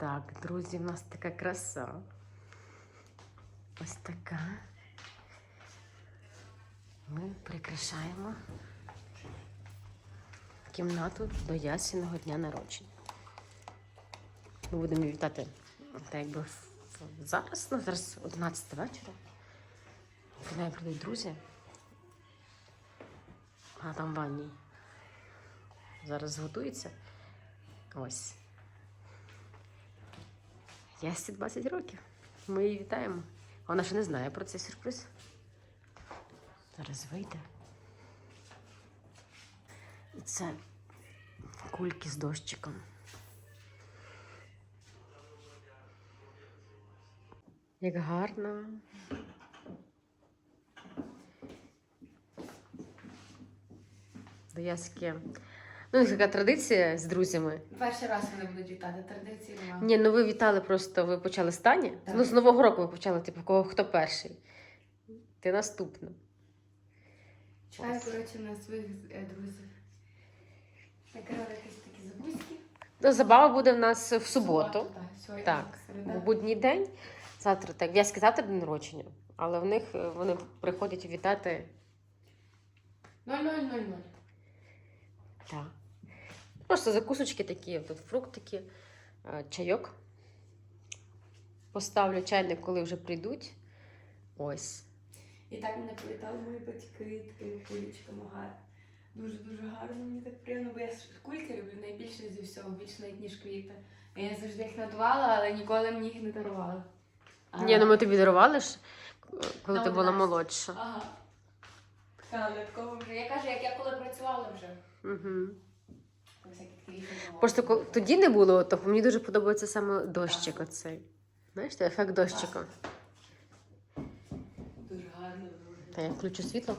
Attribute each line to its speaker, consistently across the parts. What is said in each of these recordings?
Speaker 1: Так, друзі, в нас така краса. Ось така. Ми прикрашаємо кімнату до ясіного дня народження. Ми будемо вітати так якби зараз, ну зараз 11 вечора. До неї прийдуть друзі. А там в ванні. Зараз готується. Ось. Ясі 20 років. Ми її вітаємо. Вона ще не знає про цей сюрприз. Зараз вийде. І це кульки з дощиком. Як гарно. До яски. Ну, така традиція з друзями.
Speaker 2: Перший раз вони будуть вітати, традиції немає.
Speaker 1: Ні, ну ви вітали просто, ви почали з Тані.
Speaker 2: Так.
Speaker 1: Ну, з Нового року ви почали, типу, кого хто перший. Ти наступна.
Speaker 2: Чекаю, коротше, на своїх е, друзів. Накрили якісь такі забузьки.
Speaker 1: Ну, забава буде в нас в суботу.
Speaker 2: Так, сьогодні
Speaker 1: Так,
Speaker 2: середа.
Speaker 1: в будній день. Завтра так. В'язки завтра день народження, але в них е, вони приходять вітати.
Speaker 2: 0000.
Speaker 1: Так. Просто закусочки такі, тут фруктики, е, чайок. Поставлю чайник, коли вже прийдуть. Ось.
Speaker 2: І так мене привітали мої батьки такими кулічками гарно. Дуже-дуже гарно, мені так приємно, бо я кульки люблю найбільше зі всього, більше навіть ніж квіти. Я завжди їх надувала, але ніколи мені їх не дарувала. А-
Speaker 1: Ні, ну ми тобі дарували ж, коли
Speaker 2: На
Speaker 1: ти була молодша.
Speaker 2: Ага. Але вже. Я кажу, як я коли працювала вже.
Speaker 1: Угу. Просто тоді не було, то мені дуже подобається саме дощик оцей. Знаєш, той ефект дощика.
Speaker 2: Дуже гарно.
Speaker 1: Та я включу світло.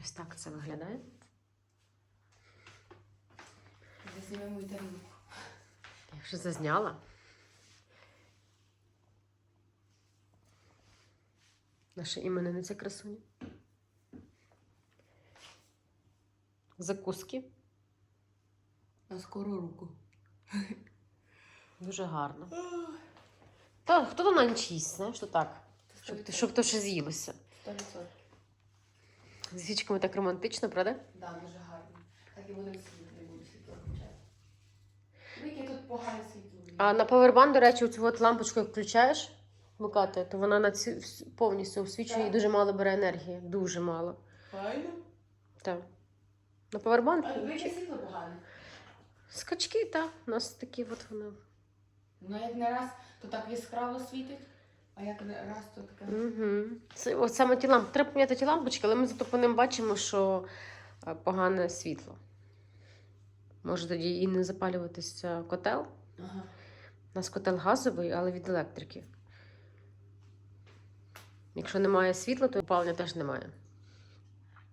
Speaker 1: Ось так це виглядає.
Speaker 2: Візьмемо мою тарілку.
Speaker 1: Я вже зазняла. Наша іменинниця красуня. Закуски.
Speaker 2: На скору руку.
Speaker 1: Дуже гарно. Та хто то на їсть, знаєш, то так. Щоб, щоб то ще з'їлося.
Speaker 2: 100%.
Speaker 1: З свічками так романтично, правда?
Speaker 2: Да, дуже гарно. Так і будемо сидіти, не буду світло включати. Ну, тут погане світло.
Speaker 1: А на павербан, до речі, оцю от лампочку як включаєш, вмикати, то вона на вс- повністю освічує і дуже мало бере енергії. Дуже мало.
Speaker 2: Файно.
Speaker 1: Так. На павербанк.
Speaker 2: Яке світло погане?
Speaker 1: Скачки, так. У нас такі от вони.
Speaker 2: Ну, як не раз, то так яскраво світить, а як не раз, то таке.
Speaker 1: Угу. Це от саме ті лампи. Треба поміняти ті лампочки, але ми зато по ним бачимо, що е, погане світло. Може тоді і не запалюватися котел.
Speaker 2: Ага.
Speaker 1: У нас котел газовий, але від електрики. Якщо немає світла, то опалення теж немає.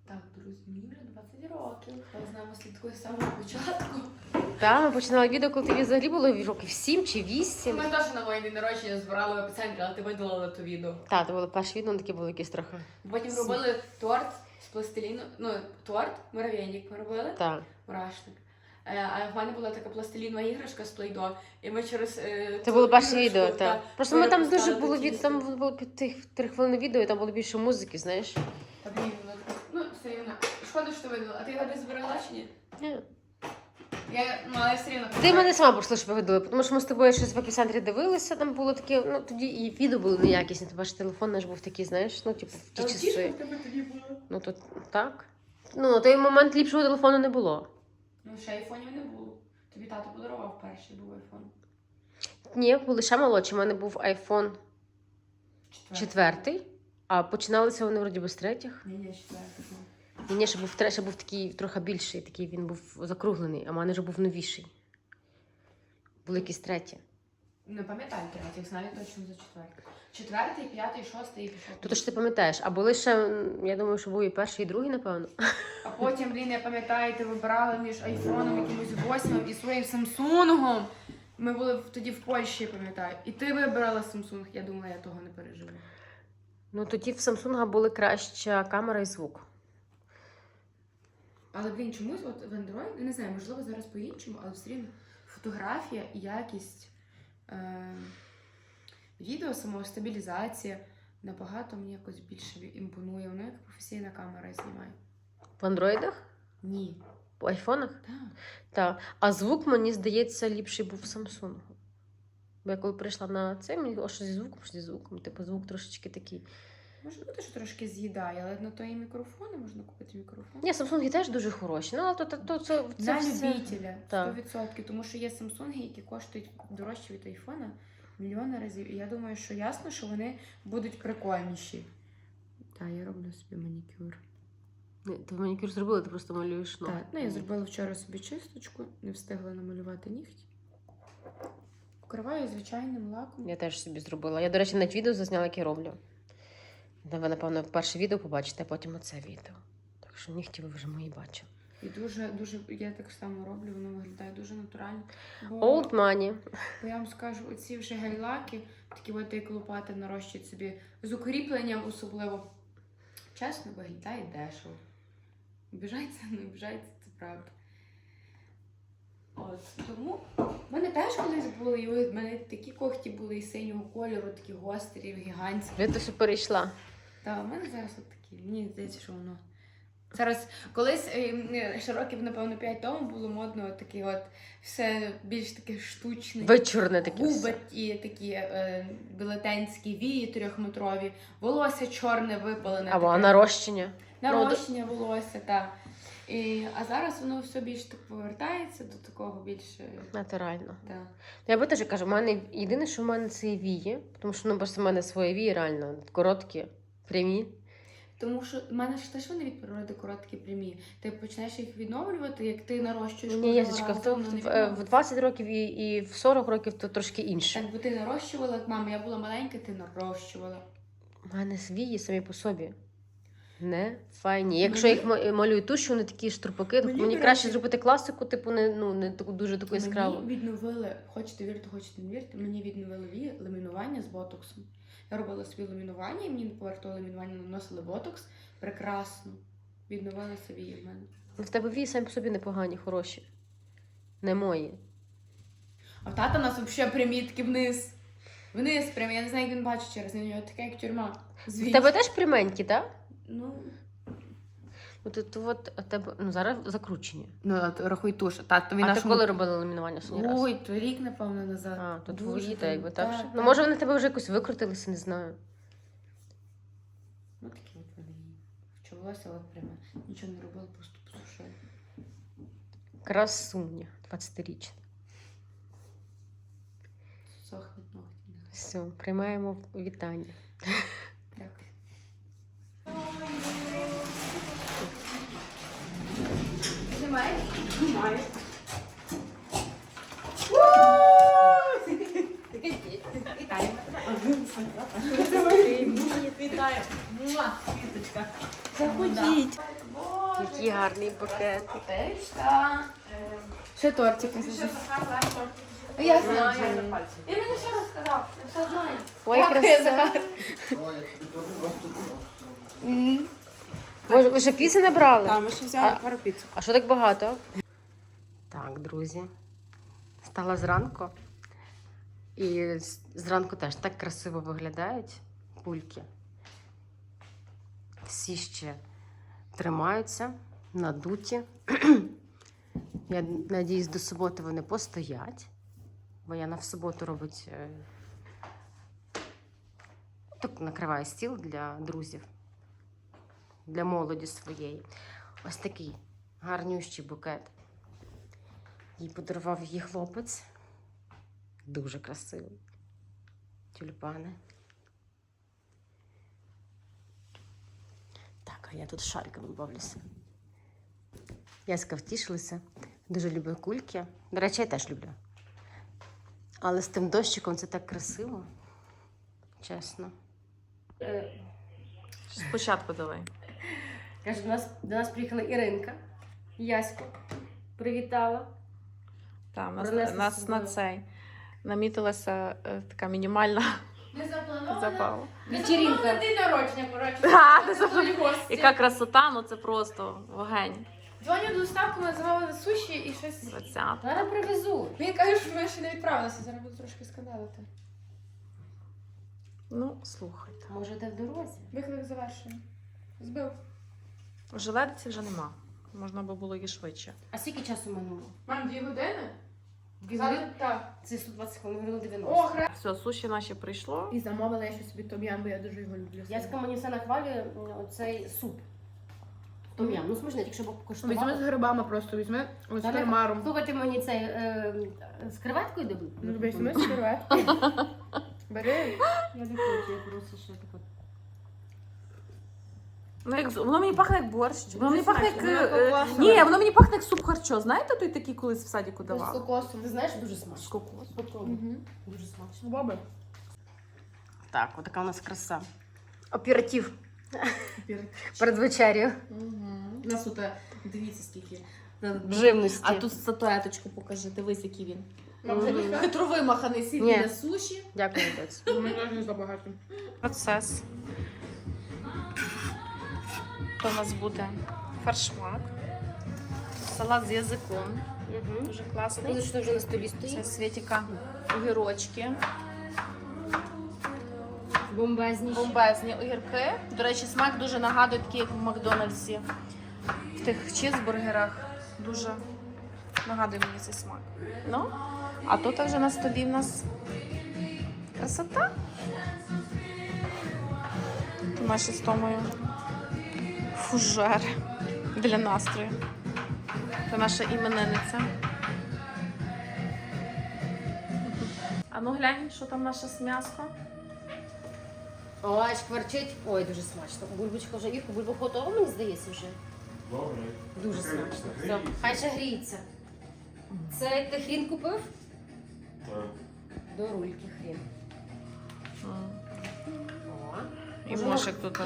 Speaker 2: Так, друзі, мені вже 20 років. Хто з самого початку.
Speaker 1: Так, ми починали відео, коли тобі взагалі було років 7 чи 8.
Speaker 2: Ми теж на моє день народження збирали в епіцентрі, але ти видалила то відео.
Speaker 1: Так, це було перше відео, такі були якісь трохи.
Speaker 2: Потім робили торт з пластиліну. Ну, торт, муравейник ми робили.
Speaker 1: Так.
Speaker 2: Мурашник. Е, А в мене була така пластилінова іграшка з плейдо, і ми через е,
Speaker 1: Це
Speaker 2: цю
Speaker 1: було перше
Speaker 2: іграшку,
Speaker 1: відео, так. Просто ми там дуже
Speaker 2: перепускали
Speaker 1: було
Speaker 2: до
Speaker 1: від там було під тих три хвилини відео, і там було більше музики, знаєш.
Speaker 2: Та блін, ну. Що видала. А ти його десь збирала чи ні?
Speaker 1: Ні.
Speaker 2: Я, ну, але все рівно.
Speaker 1: Ти мене сама просила, щоб видали, тому що ми з тобою щось в епіцентрі дивилися, там було таке, ну тоді і відео було неякісні, тобі ж телефон наш був такий, знаєш, ну, типу, в ті часи. Ну то так. Ну, на той момент ліпшого телефону не було.
Speaker 2: Ну, ще айфонів не було. Тобі тато подарував перший був айфон.
Speaker 1: Ні, були ще молодші. У мене був iPhone
Speaker 2: Четвертий.
Speaker 1: четвертий, а починалися вони вроді би з третіх.
Speaker 2: Ні, ні, четвертий. був.
Speaker 1: Ні, ще був ще був такий трохи більший, такий він був закруглений, а в мене вже був новіший. Були якісь треті.
Speaker 2: Не пам'ятаю третіх, знаю точно за четвертий. Четвертий, п'ятий, шостий і пішов.
Speaker 1: То, ж ти пам'ятаєш, а були ще, я думаю, що був і перший, і другий, напевно.
Speaker 2: А потім, блін, я пам'ятаю, ти вибирала між айфоном якимось восьмим і своїм Самсунгом. Ми були в- тоді в Польщі, пам'ятаю. І ти вибирала Samsung, я думала, я того не переживу.
Speaker 1: Ну тоді в Samsung були краща камера і звук.
Speaker 2: Але, блін, чомусь от в Android, не знаю, можливо, зараз по-іншому, але все рівно фотографія якість е, відео, самого стабілізація набагато мені якось більше імпонує. Воно як професійна камера знімає.
Speaker 1: В андроїдах?
Speaker 2: Ні.
Speaker 1: В айфонах?
Speaker 2: Так.
Speaker 1: Так. А звук, мені здається, ліпший був в Samsung. Бо я коли прийшла на це, мені що зі звуком, що зі звуком. Типу, звук трошечки такий.
Speaker 2: Може бути, що трошки з'їдає, але на то і мікрофони можна купити мікрофон.
Speaker 1: Ні, Samsung теж дуже хороші. Ну, але то, то, то це, це
Speaker 2: На
Speaker 1: все...
Speaker 2: любителя
Speaker 1: Так.
Speaker 2: 100%, тому що є Samsung, які коштують дорожче від айфона мільйони разів. І я думаю, що ясно, що вони будуть прикольніші. Так, я роблю собі манікюр.
Speaker 1: Ні, Ти манікюр зробила, ти просто малюєш ноги.
Speaker 2: Так, ну я зробила вчора собі чисточку, не встигла намалювати нігті. Покриваю звичайним лаком.
Speaker 1: Я теж собі зробила. Я, до речі, навіть відео зазняла, як я роблю. Та Ви, напевно, перше відео побачите, а потім оце відео. Так що нігті ви вже мої бачили.
Speaker 2: І дуже, дуже, я так само роблю, воно виглядає дуже натурально. Бо,
Speaker 1: Old money.
Speaker 2: бо я вам скажу, оці вже гель-лаки, такі от як лопати нарощують собі з укріпленням особливо. Чесно, виглядає дешево. Обіжається, не обіжається, це правда. От, тому в мене теж колись були, і в мене такі когті були і синього кольору, такі гострі, гігантські.
Speaker 1: Ви то що перейшла.
Speaker 2: Та у мене зараз от такі. Мені здається, що воно. Зараз колись е, ще років, напевно, 5 тому було модно такі от все більш таке штучне.
Speaker 1: Вечорне таке.
Speaker 2: Губи ті такі е, білетенські, вії трьохметрові, волосся чорне випалене.
Speaker 1: Або
Speaker 2: таке.
Speaker 1: нарощення.
Speaker 2: нарощення волосся, так. І, а зараз воно все більш так повертається до такого більше.
Speaker 1: Натурально.
Speaker 2: Так.
Speaker 1: Я би теж кажу, в мене єдине, що в мене це вії, тому що ну, просто в мене свої вії реально короткі, прямі.
Speaker 2: Тому що в мене ж теж вони від природи короткі прямі. Ти почнеш їх відновлювати, як ти нарощуєш.
Speaker 1: Ні,
Speaker 2: разу,
Speaker 1: в, в, е, в 20 років і, і в 40 років то трошки інше.
Speaker 2: Так, бо ти нарощувала, як мама, я була маленька, ти нарощувала.
Speaker 1: У мене вії самі по собі. Не файні. Якщо
Speaker 2: Мені-
Speaker 1: їх ма- малюю тушю, вони такі штрупаки, то
Speaker 2: Мені,
Speaker 1: мені, краще зробити класику, типу, не, ну, не таку дуже таку яскраву.
Speaker 2: Мені відновили, хочете вірити, хочете не вірити, мені відновили вії ламінування з ботоксом. Я робила собі ламінування, і мені того ламінування наносили ботокс. Прекрасно. Відновили собі в мене.
Speaker 1: В тебе вії самі по собі непогані, хороші. Не мої.
Speaker 2: А в тата у нас взагалі прямі такі вниз. Вниз прям, я не знаю, як він бачить через нього таке, як тюрма.
Speaker 1: В тебе теж пряменькі, так?
Speaker 2: Ну,
Speaker 1: От, от, от, тебе, ну, зараз закручені.
Speaker 2: ну от, рахуй туш. Тато,
Speaker 1: а ти коли робила ламінування останній раз?
Speaker 2: Ой, то рік, напевно, назад.
Speaker 1: А, то
Speaker 2: Дуже
Speaker 1: твої, та
Speaker 2: давно.
Speaker 1: якби так.
Speaker 2: Так,
Speaker 1: Ну, може, вони тебе вже якось викрутилися, не знаю.
Speaker 2: Ну такі от вони. є. Що волосся, от пряме. Нічого не робила, просто посушила.
Speaker 1: Красуня, 20-річна.
Speaker 2: Сохнуть ногті.
Speaker 1: Все, приймаємо вітання.
Speaker 2: Знімаєш? Знімаю. Вітаю.
Speaker 3: Вітаю. Квіточка.
Speaker 2: Заходіть.
Speaker 1: Який гарний букет.
Speaker 2: Ще тортик. Я знаю. Він мені ще розказав. Я все знаю.
Speaker 1: Ой,
Speaker 2: Дякую,
Speaker 1: краса.
Speaker 2: Захар. М.
Speaker 1: Ви, ви вже піси набрали?
Speaker 3: Там ми ще взяли пару піц.
Speaker 1: А що так багато? Так, друзі. Стала зранку. І зранку теж так красиво виглядають кульки. Всі ще тримаються, надуті. Я надіюсь, до суботи вони постоять, бо я на в суботу робить так накриваю стіл для друзів, для молоді своєї. Ось такий гарнющий букет. Їй подарував її хлопець. Дуже красивий. Тюльпани. Так, а я тут шариками бавлюся. Яська втішилася. Дуже люблю кульки. До речі, я теж люблю. Але з тим дощиком це так красиво. Чесно.
Speaker 3: Спочатку давай.
Speaker 1: Каже, до нас, до нас приїхала Іринка. Яську привітала.
Speaker 3: Там нас, нас на цей намітилася е, така мінімальна
Speaker 2: Не запланована.
Speaker 3: забава.
Speaker 1: Вечеринка.
Speaker 2: День народження, коротше.
Speaker 3: А, не
Speaker 2: Це гості.
Speaker 3: Яка красота, ну це просто вогень.
Speaker 2: Дзвоню до доставку, ми замовили суші і щось.
Speaker 3: 20.
Speaker 1: Зараз привезу.
Speaker 2: Він каже, що ми ще не відправилися, зараз буду трошки скандалити.
Speaker 3: Ну, слухайте.
Speaker 1: Може, де в дорозі?
Speaker 2: Виклик завершений. Збив.
Speaker 3: Желедиці вже нема. Можна би було і швидше.
Speaker 1: А скільки часу минуло?
Speaker 2: Мам, дві години?
Speaker 1: Дві години?
Speaker 2: так.
Speaker 1: Це 120 хвилин, минуло 90.
Speaker 2: О, хре.
Speaker 3: Все, суші наші прийшло.
Speaker 2: І замовила я ще собі том'ям, бо я дуже його люблю.
Speaker 1: Яська мені все нахвалює м, оцей суп. Том'ям. Ну смачний, якщо б
Speaker 2: Візьми з грибами просто, візьми ось
Speaker 1: Та не- Слухайте мені цей е, з креветкою дадуть?
Speaker 2: Ну, візьми з креветки. Бери.
Speaker 1: Я не хочу, я просто ще таке.
Speaker 3: Ну, як, воно мені пахне як борщ. Воно мені пахне як.
Speaker 1: смачно,
Speaker 3: е, е. Ні, воно мені пахне як суп харчо. Знаєте, той такий колись в садіку
Speaker 2: З
Speaker 3: давали?
Speaker 2: кокосом.
Speaker 1: Ти знаєш, дуже
Speaker 3: З
Speaker 1: смачно.
Speaker 3: кокосом.
Speaker 1: Попробуй.
Speaker 2: Угу.
Speaker 1: Дуже смачно.
Speaker 2: Боби.
Speaker 1: Так, отака у нас краса. Оператив перед вечерю.
Speaker 3: У нас тут, е, дивіться, скільки.
Speaker 1: Живності.
Speaker 3: А тут статуеточку покажи, дивись, який він.
Speaker 1: Мгм.
Speaker 3: Хитро сіль
Speaker 1: Ні.
Speaker 3: для суші.
Speaker 1: Дякую, доць.
Speaker 2: У мене теж забагато.
Speaker 3: Процес. То у нас буде фаршмак, салат з язиком.
Speaker 1: Угу.
Speaker 3: Дуже класний.
Speaker 1: Коли що вже на столі
Speaker 3: Це світіка огірочки.
Speaker 1: Бомбезні.
Speaker 3: Бомбезні огірки. До речі, смак дуже нагадує такий, як в Макдональдсі. В тих чізбургерах. Дуже нагадує мені цей смак. Ну, а тут вже на столі в нас красота. Тут наші з Томою фужер для настрою. Це наша іменинниця. А ну глянь, що там наше з м'яско.
Speaker 1: Ой, шкварчить. Ой, дуже смачно. Бульбочка вже Ірка, бульба готова, мені здається, вже.
Speaker 4: Добре.
Speaker 1: Дуже смачно. Все, хай ще гріється. Це ти хрін купив?
Speaker 4: Так.
Speaker 1: До рульки хрін. О.
Speaker 3: І
Speaker 1: Може,
Speaker 3: мошик тут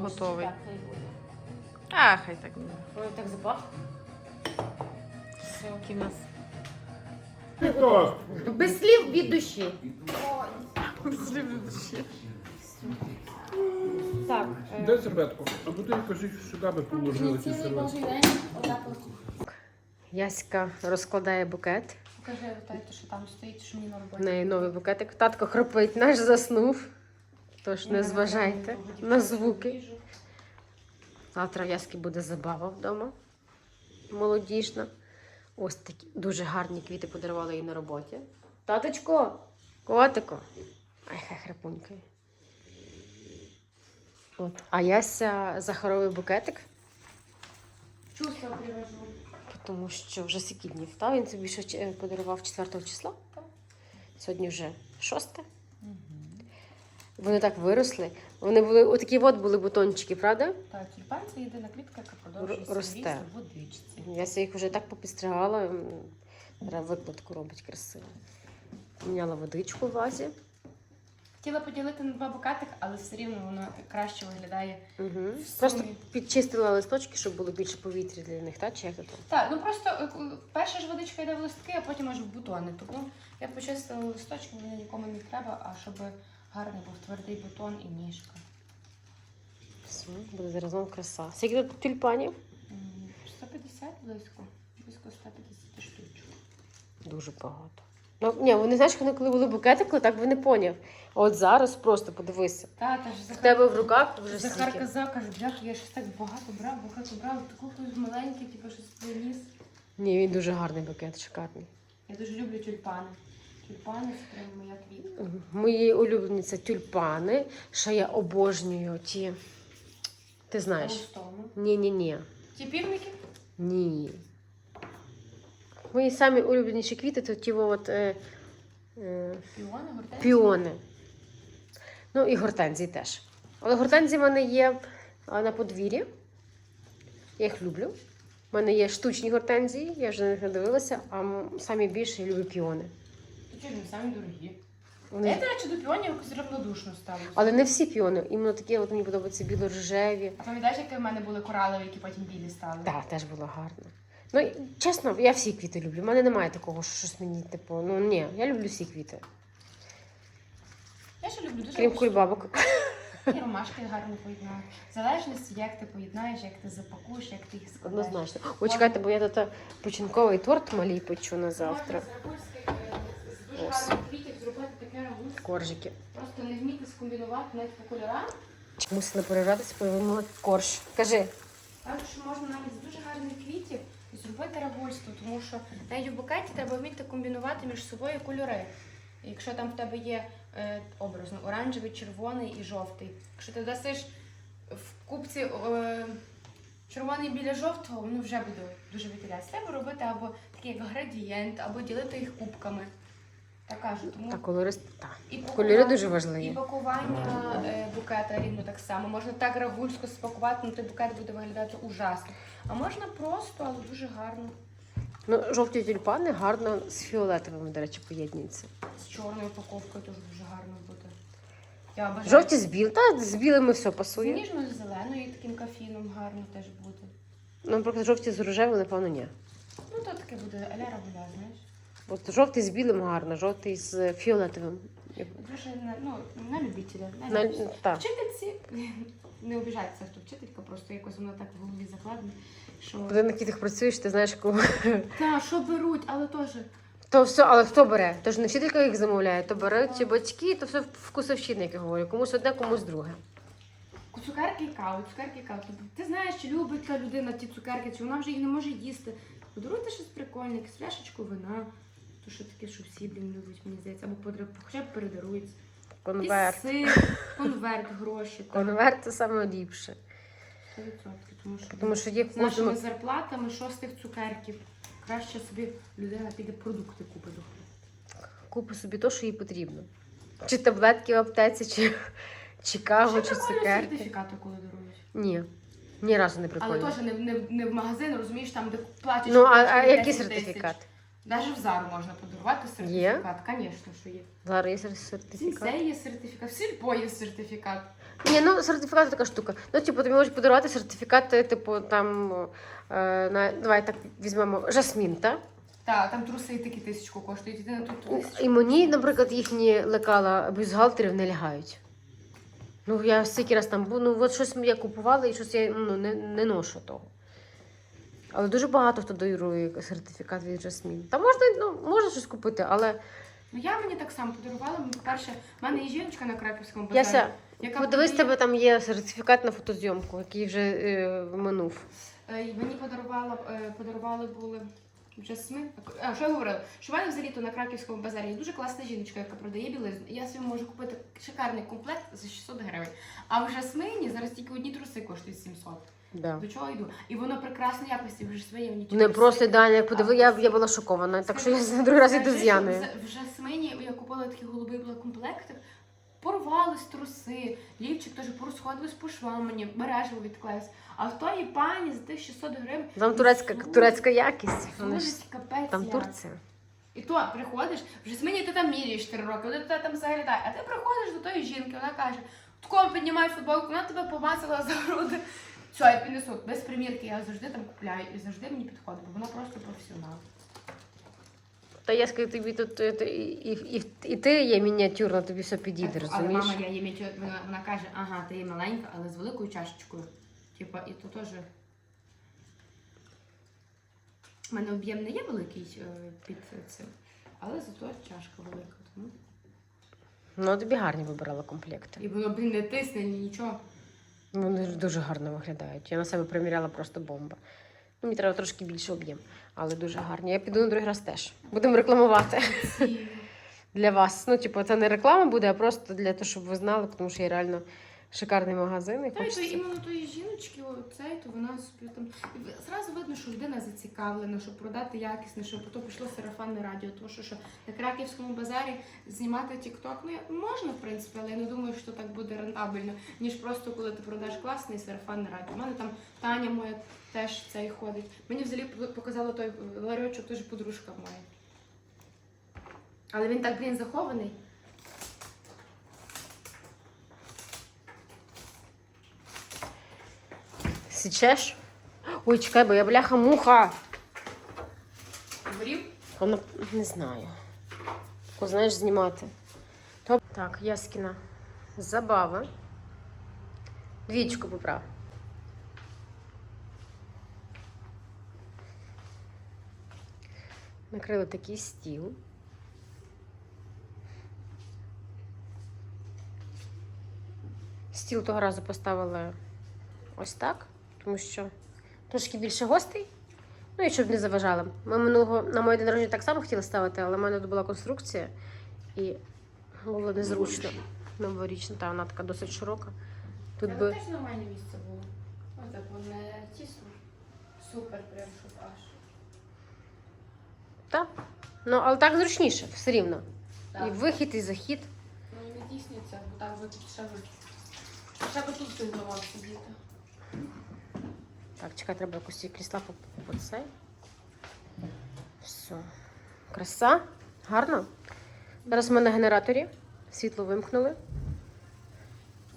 Speaker 3: готовий.
Speaker 1: Так.
Speaker 3: А, хай так не.
Speaker 1: Ой, так запах.
Speaker 3: Який в нас
Speaker 1: Без слів від душі. Так. е,
Speaker 4: Дай серветку. Або ти кажи, сюди би положили ці
Speaker 2: Цілий
Speaker 4: серветки.
Speaker 2: божий день отак от.
Speaker 1: Яська розкладає букет.
Speaker 2: Покажи отак, що там стоїть, що мені на
Speaker 1: В
Speaker 2: роботі.
Speaker 1: неї новий букетик. Татко хропить, наш заснув. Тож не зважайте на звуки. Завтра в Яськи буде забава вдома. Молодіжна. Ось такі дуже гарні квіти подарували їй на роботі. Таточко, котико. Ай, хай храпунькає. От. А Яся захоровий букетик,
Speaker 2: Чувства привожу.
Speaker 1: тому що вже скільки днів. Та він собі ще е, подарував 4 числа. Сьогодні вже 6. Вони так виросли. Вони були отакі от були бутончики, правда?
Speaker 2: Так, тюльпан це єдина квітка, яка продовжує
Speaker 1: росте.
Speaker 2: ріст водичці.
Speaker 1: Я ся їх вже так попістригала. Треба викладку робить красиво. Поміняла водичку в вазі.
Speaker 2: Хотіла поділити на два букетик, але все рівно воно краще виглядає.
Speaker 1: Угу. Просто підчистила листочки, щоб було більше повітря для них, так? Чи як це?
Speaker 2: Так, ну просто е, перша ж водичка йде в листки, а потім аж в бутони. Тому я почистила листочки, вони нікому не треба, а щоб гарний був твердий бутон і ніжка.
Speaker 1: Все, буде зараз вам краса. Скільки тут тюльпанів?
Speaker 2: 150 близько. Близько 150 штучок.
Speaker 1: Дуже багато. Ну, ні, вони знаєш, вони коли були букетики, так би не поняв. А от зараз просто подивися.
Speaker 2: Та, та ж
Speaker 1: В
Speaker 2: Захар,
Speaker 1: тебе в руках вже
Speaker 2: Захар
Speaker 1: стільки.
Speaker 2: казав, каже, бляха, я щось так багато брав, багато брав, таку хтось маленький, типу щось приніс.
Speaker 1: Ні, він дуже гарний букет, шикарний.
Speaker 2: Я дуже люблю тюльпани. Тюльпани це прям моя квітка.
Speaker 1: Мої улюблені це тюльпани. Ще я обожнюю ті. Ти знаєш? Ні-ні-ні.
Speaker 2: Ті півники?
Speaker 1: Ні. Мої самі улюбленіші квіти то ті от, е, е,
Speaker 2: Піони, гортензії?
Speaker 1: піони. Ну і гортензії теж. Але гортензії в мене є а, на подвір'ї. Я їх люблю. У мене є штучні гортензії, я вже на них надивилася, а м- самі більше я люблю піони.
Speaker 2: Вони самі дорогі?
Speaker 1: Вони...
Speaker 2: Я, до речі, до піонів якось равнодушно ставлюся.
Speaker 1: Але не всі піони, іменно такі, от мені подобаються біло-рожеві.
Speaker 2: А пам'ятаєш, які в мене були коралові, які потім білі стали?
Speaker 1: Так, теж було гарно. Ну, чесно, я всі квіти люблю. У мене немає такого, що щось мені, типу, ну ні, я люблю всі квіти.
Speaker 2: Я ще люблю дуже
Speaker 1: Крім кульбабок.
Speaker 2: І ромашки гарно поєднають. В залежності, як ти поєднаєш, як ти запакуєш, як ти їх складаєш.
Speaker 1: Однозначно. Ой, чекайте, бо я тут починковий торт малій печу на завтра.
Speaker 2: Можна з рагульських, е, з дуже
Speaker 1: Ось.
Speaker 2: квітів зробити таке рагульське.
Speaker 1: Коржики.
Speaker 2: Просто не вміти скомбінувати навіть по кольорам.
Speaker 1: Мусила перебратися, повернула корж. Кажи.
Speaker 2: Так що можна навіть з дуже гарних квітів зробити рагульство, тому що навіть в букеті треба вміти комбінувати між собою кольори. Якщо там в тебе є е, образно оранжевий, червоний і жовтий. Якщо ти дасиш в купці е, червоний біля жовтого, воно вже буде дуже виділятися. Треба робити або такий як градієнт, або ділити їх кубками. Так кажу, тому
Speaker 1: Та колорист. Та.
Speaker 2: і
Speaker 1: Кольори дуже
Speaker 2: і
Speaker 1: важливі.
Speaker 2: пакування е, букета рівно так само. Можна так рагульсько спакувати, але той букет буде виглядати ужасно. А можна просто, але дуже гарно.
Speaker 1: Ну, жовті тюльпани гарно з фіолетовими, до речі, поєднуються.
Speaker 2: З чорною упаковкою теж дуже гарно буде. Я бажаю.
Speaker 1: Жовті з біл, та з білими все
Speaker 2: з
Speaker 1: пасує.
Speaker 2: ніжно-зеленою і таким кафіном гарно теж буде.
Speaker 1: Ну, наприклад, жовті з рожевим, напевно, ні.
Speaker 2: Ну, то таке буде аля рагуля, знаєш.
Speaker 1: От жовтий з білим гарно, жовтий з фіолетовим.
Speaker 2: Дуже на, ну, на любителя. На любителя.
Speaker 1: та.
Speaker 2: Вчительці не обіжається, що вчителька, просто якось воно так в голові закладено. Що...
Speaker 1: Коли на кітах працюєш, ти знаєш, кого.
Speaker 2: Та, що беруть, але теж.
Speaker 1: То все, але хто бере? Тож не вчителька їх замовляє, то беруть батьки, то все вкусовщини, як я говорю. Комусь одне, комусь друге.
Speaker 2: Цукерки і каву, цукерки і каву. Тобто, ти знаєш, чи любить та людина ті цукерки, чи вона вже їх не може їсти. Подаруйте щось прикольне, якусь пляшечку вина. То що таке, що всі блін любить, мені здається, або подра- хоча б передарують.
Speaker 1: Конверт.
Speaker 2: І сир, конверт, гроші. там.
Speaker 1: Конверт це саме ліпше.
Speaker 2: 100%, тому що,
Speaker 1: Тому що є
Speaker 2: з нашими зарплатами шостих цукерків. Краще собі людина піде продукти купить.
Speaker 1: Купи собі то, що їй потрібно. Чи таблетки в аптеці, чи, чи каву, чи цукерки.
Speaker 2: сертифікати, коли дарують.
Speaker 1: Ні. Ні разу не
Speaker 2: Але
Speaker 1: прикольно.
Speaker 2: теж не, не, не в магазин, розумієш, там, де платиш.
Speaker 1: Ну, а, а
Speaker 2: 10
Speaker 1: який
Speaker 2: тисяч.
Speaker 1: сертифікат?
Speaker 2: Навіть в Зару можна подарувати сертифікат. Звісно, що є.
Speaker 1: Зараз є сертифікат.
Speaker 2: Сінсей є сертифікат, в Сільпо є сертифікат.
Speaker 1: Ні, ну сертифікат така штука. Ну, типу, тобі можуть подарувати сертифікат, е, типу, там, е, на, давай так візьмемо жасмін, так?
Speaker 2: Так, там труси такі тисячку коштують. Іди на тут тисячку.
Speaker 1: І мені, наприклад, їхні лекала бюстгальтерів не лягають. Ну, я стільки раз там був, ну от щось я купувала і щось я ну, не, не ношу того. Але дуже багато хто дарує сертифікат від Жасмін. Та можна, ну, можна щось купити, але
Speaker 2: Ну я мені так само подарувала. Мені, По-перше, в мене є жіночка на краківському базарі.
Speaker 1: Яся,
Speaker 2: яка
Speaker 1: подивись,
Speaker 2: продає-
Speaker 1: тебе там є сертифікат на фотозйомку, який вже е, минув.
Speaker 2: Е, Мені подарувала, е, подарували були Жасмин. А, що я говорила? Що в мене взагалі то на краківському базарі є дуже класна жіночка, яка продає білизну. Я собі можу купити шикарний комплект за 600 гривень. А в Жасмині зараз тільки одні труси коштують 700.
Speaker 1: Да.
Speaker 2: До чого йду? І воно прекрасної якості в Жасмині. Вони ті
Speaker 1: Не просто ідеально, як подиви, я, я була шокована, так що я на другий раз
Speaker 2: Скажи,
Speaker 1: з Яною.
Speaker 2: В в Жасмині я купила такі голубі були комплекти. Порвались труси, лівчик теж порозходились по швам мені, мережево відклеїлось. А в тої пані за тих 600 гривень
Speaker 1: Там турецька, турецька якість. Вони ж,
Speaker 2: капець.
Speaker 1: там
Speaker 2: як.
Speaker 1: Турція.
Speaker 2: І то приходиш, в Жасмині ти там міряєш 4 роки, вона тебе там заглядає, а ти приходиш до тої жінки, вона каже, такого піднімай футболку, вона тебе помацала за груди. Все, я піднесу. Без примірки я завжди там купляю і завжди мені підходить, бо вона просто професіонал.
Speaker 1: Та я скажу тобі тут і, і, і, і ти є мініатюрна, тобі все підійде,
Speaker 2: але
Speaker 1: розумієш?
Speaker 2: мама, я їм вона, вона каже, ага, ти є маленька, але з великою чашечкою. Типа, і то теж. У мене об'єм не є великий е, під цим, але зато чашка велика. Тому.
Speaker 1: Ну, тобі гарні вибирала комплекти.
Speaker 2: І воно, блін, не тисне, ні нічого.
Speaker 1: Вони дуже гарно виглядають. Я на себе приміряла просто бомба. Ну, мені треба трошки більше об'єм, але дуже гарні. Я піду на другий раз теж. Будемо рекламувати для вас. Ну, типу, це не реклама буде, а просто для того, щоб ви знали, тому що я реально шикарний магазин. І
Speaker 2: Та й то іменно тої жіночки, оцей, то вона собі там. і Зразу видно, що людина зацікавлена, щоб продати якісне, щоб то пішло сарафанне радіо. Тому що, що на краківському базарі знімати тік-ток, ну можна, в принципі, але я не думаю, що так буде рентабельно, ніж просто коли ти продаш класний сарафанне радіо. У мене там Таня моя теж цей ходить. Мені взагалі показала той е, ларьочок, теж подружка моя. Але він так, блін, захований.
Speaker 1: Січеш? Ой, чекай, бо я бляха-муха.
Speaker 2: Горів.
Speaker 1: Вона не знаю. Таку, знаєш, знімати. Топ- Так, Яскіна. Забава. Двічку поправ. Накрили такий стіл. Стіл того разу поставили ось так, тому що трошки більше гостей. Ну і щоб не заважали. Ми минулого на моє день народження так само хотіли ставити, але в мене тут була конструкція і було незручно. Новорічна, та вона така досить широка. Тут
Speaker 2: Це
Speaker 1: би
Speaker 2: теж нормальне місце було. Ось так воно тісно. Супер, прям щоб аж.
Speaker 1: так. Ну, але так зручніше, все рівно.
Speaker 2: Так.
Speaker 1: І вихід, і захід.
Speaker 2: Ну і не тісняться, бо там ви ще би тут зламав сидіти.
Speaker 1: Так, чекай, треба якось ці крісла по, по цей. Все. Краса. Гарно. Зараз ми на генераторі. Світло вимкнули.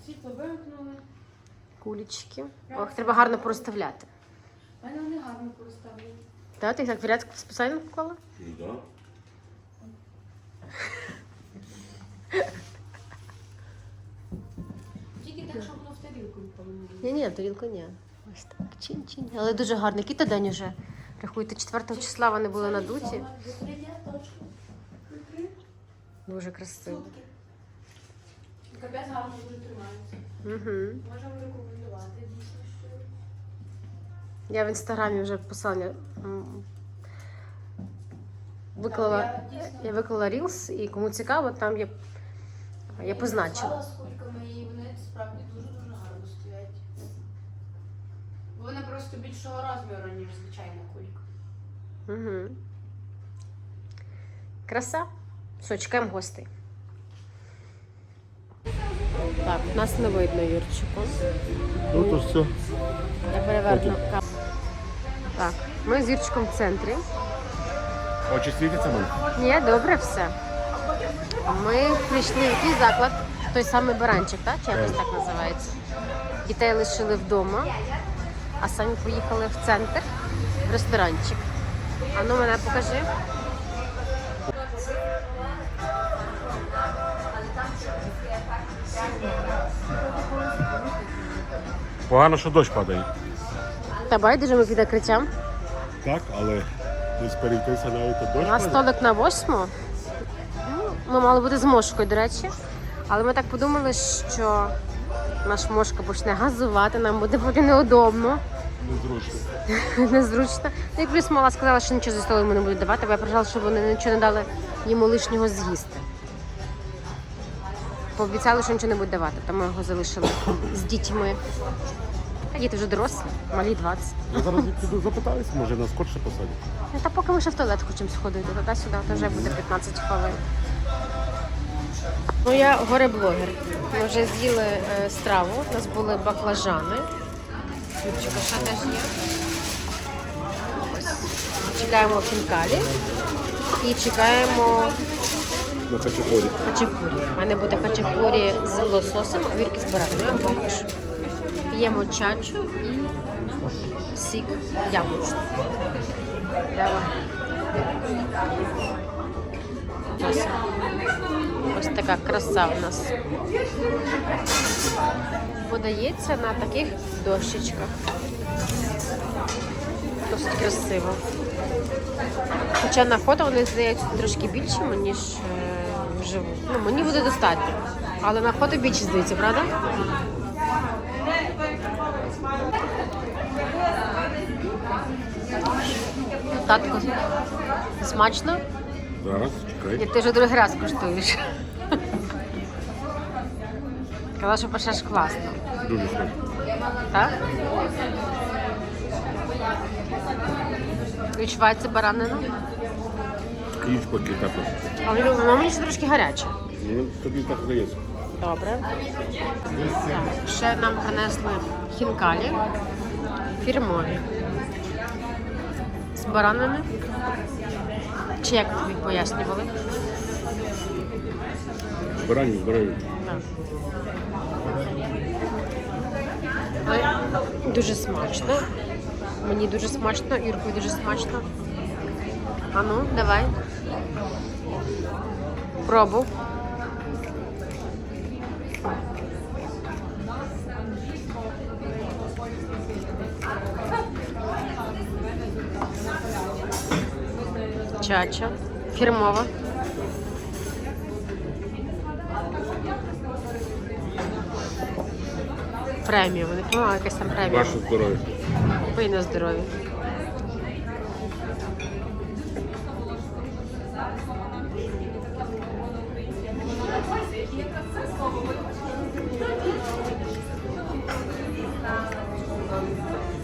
Speaker 2: Світло вимкнули.
Speaker 1: Кулічки. Ох, треба гарно порозставляти.
Speaker 2: У мене вони гарно поставлені.
Speaker 1: Так, ти їх так в ряд спеціально вклала?
Speaker 4: Ну да.
Speaker 2: Тільки так, щоб воно в тарілку не.
Speaker 1: Ні, ні, тарілка ні. Ось так. Чин-чин. Але дуже гарно. Який то день уже? Рахуйте, 4 числа вони були надуті. Дуже красиво.
Speaker 2: Капець гарно дуже тримається.
Speaker 1: Угу.
Speaker 2: Можемо рекомендувати дійсно, що.
Speaker 1: Я в інстаграмі вже посилання виклала.
Speaker 2: Я
Speaker 1: виклала Reels, і кому цікаво, там є. Я позначила.
Speaker 2: Стала з кульками і вони справді дуже-дуже гарно стоять. Вони просто більшого розміру, ніж звичайна кулька.
Speaker 1: Угу. Краса. Все, чекаємо гостей. Так, нас не видно, Юрчику.
Speaker 4: Ну то все.
Speaker 1: Я переверну камеру. Так, ми з Юрчиком в центрі.
Speaker 4: Очі світяться мене?
Speaker 1: Ні, добре все. Ми прийшли в який заклад, той самий баранчик, так? Чи якось так називається. Дітей лишили вдома, а самі поїхали в центр, в ресторанчик. А ну мене покажи.
Speaker 4: Погано, що дощ падає.
Speaker 1: Та байдуже ми під укриттям.
Speaker 4: Так, але десь перейтися навіть то
Speaker 1: У
Speaker 4: дощ
Speaker 1: нас
Speaker 4: падає.
Speaker 1: столик на восьму. Ну, Ми мали бути з мошкою, до речі. Але ми так подумали, що наш мошка почне газувати, нам буде поки неудобно.
Speaker 4: Незручно.
Speaker 1: Незручно. Ну, і плюс мала сказала, що нічого зі столу йому не буде давати, бо я переживала, щоб вони нічого не дали йому лишнього з'їсти. Пообіцяли, що нічого не будуть давати, тому його залишили з дітьми. А діти вже дорослі, малі 20.
Speaker 4: Я зараз піду запитаюся, може нас скорше посадять.
Speaker 1: Ну, та поки ми ще в туалет хочемо сходити, туди-сюди, то вже буде 15 хвилин. Ну, я горе-блогер. Ми вже з'їли е, страву, у нас були баклажани. Юрчика ще теж є. Ось. Чекаємо хінкалі і чекаємо
Speaker 4: На хачапурі.
Speaker 1: хачапурі. У мене буде хачапурі з лососем, а вірки з бараною. Я вам покажу. П'ємо чачу і сік яблучний. Давай. Ось така краса у нас. Подається на таких дощечках. Досить красиво. Хоча на фото вони здаються трошки більшими, ніж е, вживу. Ну, мені буде достатньо. Але на фото більше здається, правда? Татко, смачно?
Speaker 4: Зараз,
Speaker 1: Як ти вже другий раз куштуєш. Казала, що пошеш класно.
Speaker 4: Дуже смачно.
Speaker 1: Так? Відчувається баранина.
Speaker 4: Поки тепло.
Speaker 1: Але воно мені ще трошки гаряче.
Speaker 4: Ну, тобі так здається.
Speaker 1: Добре. Так, ще нам принесли хінкалі фірмові. З баранами. Чи як тобі пояснювали? Так. Але дуже смачно. Мені дуже смачно, Ірку дуже смачно. А ну, давай. Пробу. Дівчача, фірмова. Преміум, не пам'ятаю, якась там преміум.
Speaker 4: Ваше здоров'я.
Speaker 1: Ви на здоров'я.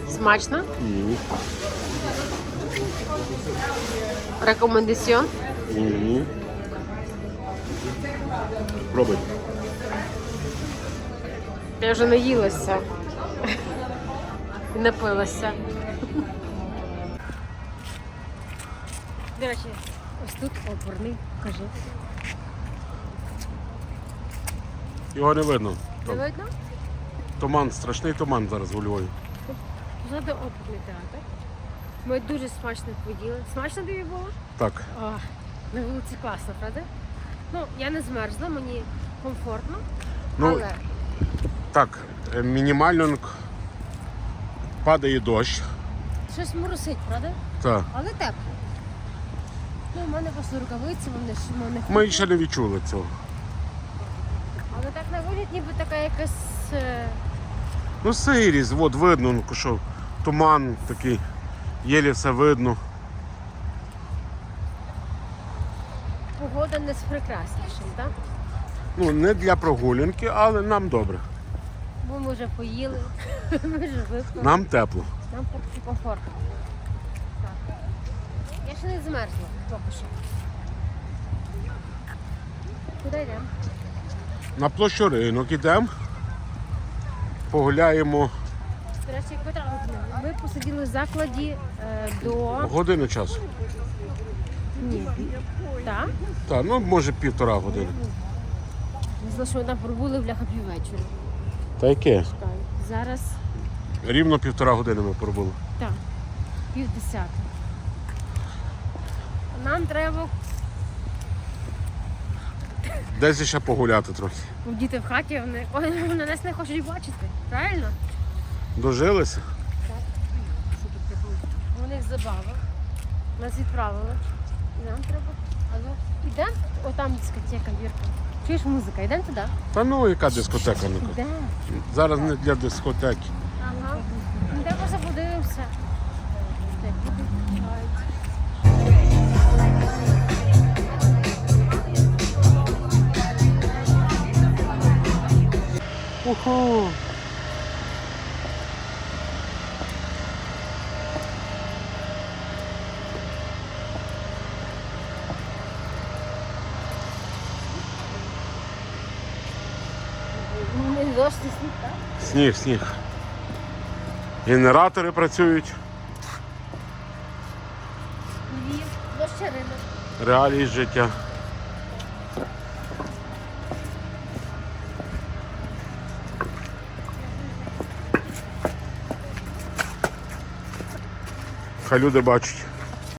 Speaker 1: Смачно?
Speaker 4: Мгм.
Speaker 1: Рекомендаціон?
Speaker 4: Пробуй.
Speaker 1: Я вже наїлася. І напилася. До речі, ось тут опорний, кажи.
Speaker 4: Його не видно.
Speaker 1: Не видно?
Speaker 4: Туман, страшний туман зараз у Львові.
Speaker 1: Позаду опорний театр. Ми дуже смачно поїли. Смачно тобі було?
Speaker 4: Так.
Speaker 1: О, на вулиці класно, правда? Ну, я не змерзла, мені комфортно,
Speaker 4: Ну,
Speaker 1: але
Speaker 4: так, е, мінімально падає дощ.
Speaker 1: щось моросить, правда?
Speaker 4: Так.
Speaker 1: Але тепло. Ну, в мене просто рукавиці, вони ж мене
Speaker 4: Ми ще не відчули цього.
Speaker 1: Але так на вигляд ніби така якась е,
Speaker 4: Ну, сирість, от видно, ну, що туман такий, єлі все видно.
Speaker 1: погода не з прекраснішим, так?
Speaker 4: Ну, не для прогулянки, але нам добре.
Speaker 1: Бо ми вже поїли, ми вже випили.
Speaker 4: Нам тепло.
Speaker 1: Нам комфортно. Так. Я ще не змерзла поки що. Куди йдемо?
Speaker 4: На площу ринок ідемо, погуляємо
Speaker 1: До речі, як Петра ми посиділи в закладі е, до.
Speaker 4: годину часу.
Speaker 1: Ні. Так?
Speaker 4: Так, ну може півтора години.
Speaker 1: Ми знали, що ми там пробули бляха піввечора.
Speaker 4: Та яке?
Speaker 1: Зараз
Speaker 4: Рівно півтора години ми пробули.
Speaker 1: так, пів. Нам треба
Speaker 4: Десь ще погуляти трохи.
Speaker 1: діти в хаті, вони, вони нас не хочуть бачити. Правильно?
Speaker 4: Дожилися?
Speaker 1: У них забава. Нас відправили. І нам треба. Алло, ідемо? О, там дискотека, Вірка. Чуєш музика, йдемо туди?
Speaker 4: Та ну яка дискотека? ну,
Speaker 1: Йдемо.
Speaker 4: Зараз не для дискотеки.
Speaker 1: Ага. Йдемо просто подивимося. Так, будуть.
Speaker 4: Уху. Сніг, сніг. Генератори працюють,
Speaker 1: Львів, площа ринок.
Speaker 4: реалії життя. Хай люди бачать.